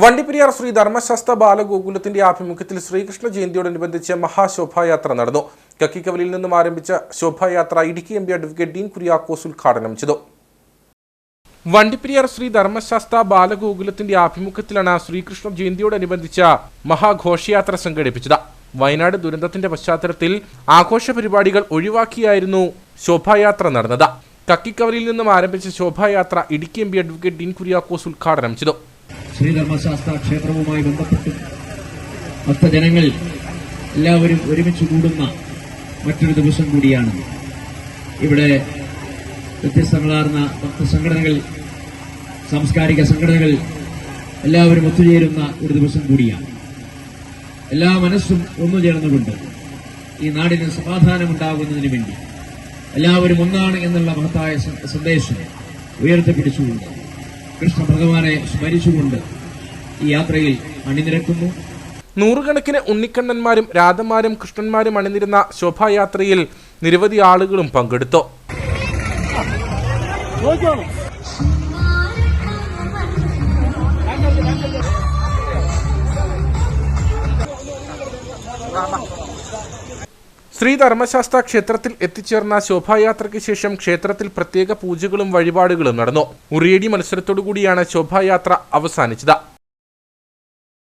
വണ്ടിപ്പെരിയാർ ശ്രീ ധർമ്മശാസ്ത്ര ബാലഗോകുലത്തിന്റെ ആഭിമുഖ്യത്തിൽ ശ്രീകൃഷ്ണ ജയന്തിയോടനുബന്ധിച്ച് മഹാശോഭായാത്ര നടന്നു. കക്കിക്കവലിൽ നിന്നും ആരംഭിച്ച ശോഭായാത്ര Idukki M P advocate Dean Kuriakose ഉദ്ഘാടനം ചെയ്തു. വണ്ടിപ്പെരിയാർ ശ്രീ ധർമ്മശാസ്ത്ര ബാലഗോകുലത്തിന്റെ ആഭിമുഖ്യത്തിലാണ് ശ്രീകൃഷ്ണ ജയന്തിയോടനുബന്ധിച്ച മഹാഘോഷയാത്ര സംഘടിപ്പിച്ചത്. വയനാട് ദുരന്തത്തിന്റെ പശ്ചാത്തലത്തിൽ ആഘോഷ പരിപാടികൾ ഒഴിവാക്കിയായിരുന്നു ശോഭായാത്ര നടന്നത്. കക്കിക്കവലിൽ നിന്നും ആരംഭിച്ച ശോഭായാത്ര Idukki M P advocate Dean Kuriakose ഉദ്ഘാടനം ചെയ്തു. ശ്രീധർമ്മശാസ്ത്ര ക്ഷേത്രവുമായി ബന്ധപ്പെട്ട് ഭക്തജനങ്ങൾ എല്ലാവരും ഒരുമിച്ച് കൂടുന്ന മറ്റൊരു ദിവസം കൂടിയാണ്. ഇവിടെ വ്യത്യസ്തങ്ങളാർന്ന ഭക്തസംഘടനകൾ സാംസ്കാരിക സംഘടനകൾ എല്ലാവരും ഒത്തുചേരുന്ന ഒരു ദിവസം കൂടിയാണ്. എല്ലാ മനസ്സും ഒന്നു ചേർന്നുകൊണ്ട് ഈ നാടിന് സമാധാനമുണ്ടാകുന്നതിന് വേണ്ടി എല്ലാവരും ഒന്നാണ് എന്നുള്ള മഹത്തായ സന്ദേശം ഉയർത്തിപ്പിടിച്ചുകൊണ്ട് കൃഷ്ണ ഭഗവാനെ സ്മരിച്ചുകൊണ്ട് ഈ യാത്രയിൽ അണിനിരക്കുന്നു. നൂറുകണക്കിന് ഉണ്ണിക്കണ്ണന്മാരും രാധന്മാരും കൃഷ്ണന്മാരും അണിനിരുന്ന ശോഭായാത്രയിൽ നിരവധി ആളുകളും പങ്കെടുത്തു. ശ്രീ ധർമ്മശാസ്ത്ര ക്ഷേത്രത്തിൽ എത്തിച്ചേർന്ന ശോഭായാത്രയ്ക്ക് ശേഷം ക്ഷേത്രത്തിൽ പ്രത്യേക പൂജകളും വഴിപാടുകളും നടന്നു. ഉറിയടി മത്സരത്തോടുകൂടിയാണ് ശോഭായാത്ര അവസാനിച്ചത്.